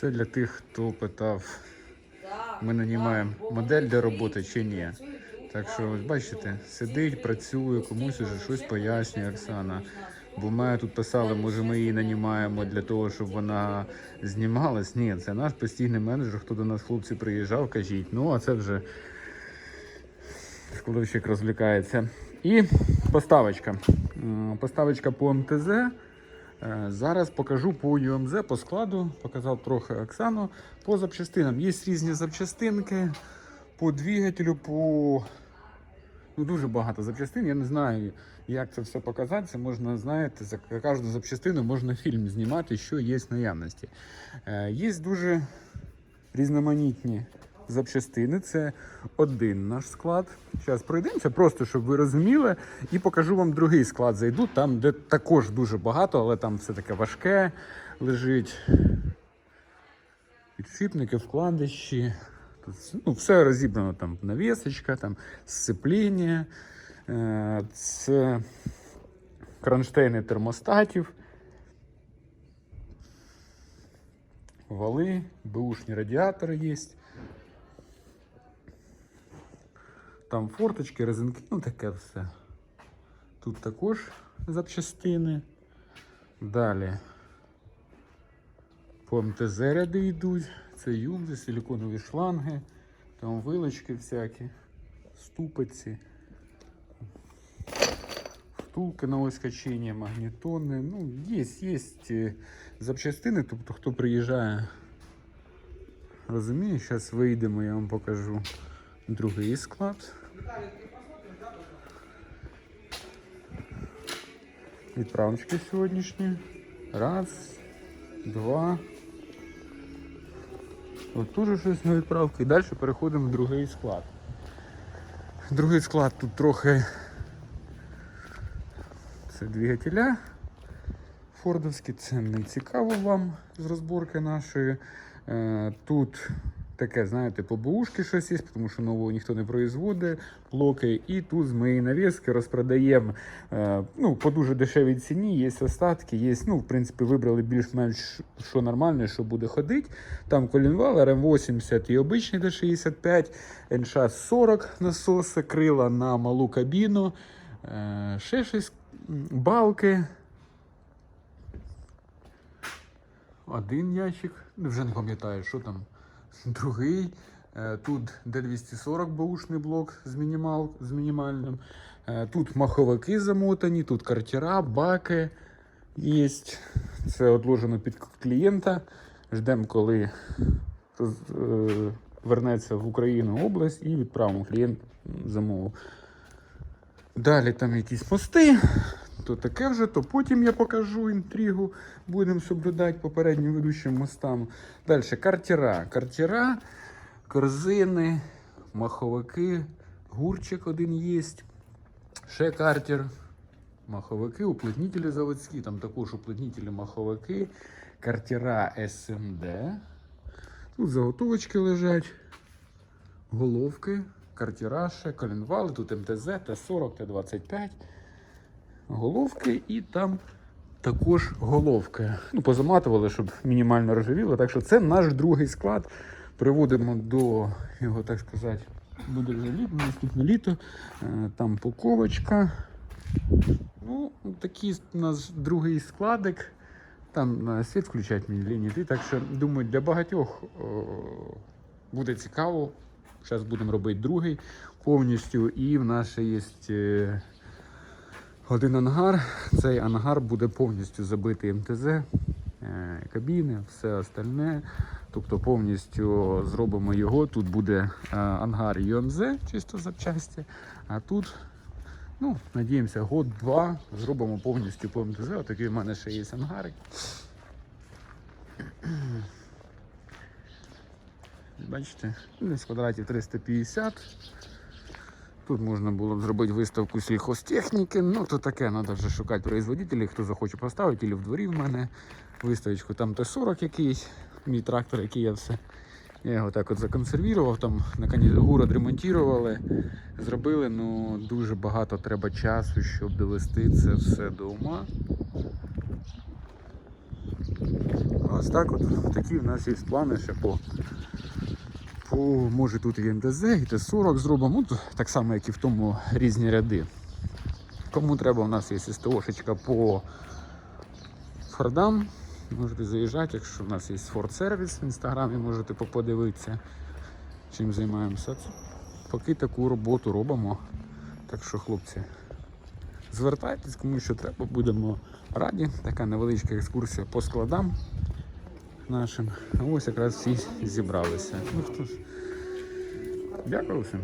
Це для тих, хто питав, ми нанімаємо модель для роботи чи ні. Так що, ось бачите, сидить, працює, комусь уже щось пояснює Оксана. Бо ми тут писали, може ми її нанімаємо для того, щоб вона знімалась. Ні, це наш постійний менеджер, хто до нас хлопці приїжджав, кажіть. Ну, а це вже складовщик розвлікається. І поставочка. Поставочка по МТЗ. Е, Зараз покажу по ЮМЗ, по складу, показав трохи Оксану. По запчастинам. Є різні запчастинки по двигателю, по ну, дуже багато запчастин. Я не знаю, як це все показати. Це можна, знаєте, за кожну запчастину можна фільм знімати, що є в наявності. Е, Є дуже різноманітні запчастини. Це один наш склад. Зараз пройдемося, просто щоб ви розуміли, і покажу вам другий склад. Зайду там, де також дуже багато, але там все таке важке лежить. Підшипники, вкладиші. Тут ну, все розібрано там навісочка, там сцепління, е, це кронштейни термостатів, вали, бушні радіатори є. Там форточки, резинки, ну таке все. Тут також запчастини. Далі по МТЗ ряди йдуть. Це юмзи, силіконові шланги, там вилочки всякі, ступиці, втулки на ось качення, магнітони. Ну, є, є е, запчастини, тобто хто приїжджає, розуміє, зараз вийдемо, я вам покажу другий склад. Відправочки сьогоднішні. Раз, два. От тут же щось на відправки. І далі переходимо в другий склад. Другий склад тут трохи це двигателя фордовські, це не цікаво вам з розборки нашої. Е, Тут таке, знаєте, по бушки щось є, тому що нового ніхто не производить, блоки. І тут з моєї навіски розпродаємо е, ну, по дуже дешевій ціні, є остатки, є, ну, в принципі, вибрали більш-менш що нормальне, що буде ходити. Там колінвал, РМ80 і обичний Д65, НШ 40 насоси, крила на малу кабіну, е, ще щось, балки. Один ящик, вже не пам'ятаю, що там. Другий. Е, Тут D240 баушний блок з, мінімал, з мінімальним. Е, Тут маховики замотані, тут картера, баки є. Це відложено під клієнта. Ждемо, коли е, вернеться в Україну область і відправимо клієнт замову. Далі там якісь мости, то таке вже, то потім я покажу інтригу. Будемо соблюдати попереднім ведучим мостам. Далі картера. Картера, корзини, маховики, гурчик один є. Ще картер. Маховики, уплотнителі заводські, там також уплотнителі маховики, картера SMD. Тут заготовочки лежать, головки, картера ще, коленвали, тут МТЗ, Т40, Т25 головки і там також головки. Ну, позаматували, щоб мінімально ржавіло. Так що це наш другий склад. Приводимо до його, так сказати, буде літо, наступне літо. Е, Там паковочка. Ну, такий у нас другий складик. Там е, світ включать мені лінії. Так що, думаю, для багатьох о, буде цікаво. Зараз будемо робити другий повністю. І в нас ще є е, один ангар. Цей ангар буде повністю забитий МТЗ, е, кабіни, все остальне. Тобто повністю зробимо його. Тут буде е, ангар ЮМЗ, чисто запчасті. А тут, ну, надіємося, год-два зробимо повністю по МТЗ. Отакий в мене ще є ангари. Бачите, десь квадратів 350. Тут можна було б зробити виставку сільхозтехніки. Ну, то таке, треба вже шукати производителів, хто захоче поставити, або в дворі в мене виставочку. Там Т-40 якийсь, мій трактор, який я все. Я його так от законсервував, там наконець гуру ремонтували, зробили, ну дуже багато треба часу, щоб довести це все до ума. Ось так от такі в нас є плани ще по. По, може тут і МТЗ, і Т-40 зробимо, ну, так само, як і в тому різні ряди. Кому треба, у нас є СТОшечка по Фордам. Можете заїжджати, якщо у нас є Ford сервіс в інстаграмі, можете подивитися, чим займаємося. Поки таку роботу робимо. Так що, хлопці, звертайтесь, кому що треба, будемо раді. Така невеличка екскурсія по складам нашим. Ось якраз всі зібралися. Ну хто ж. Дякую всім.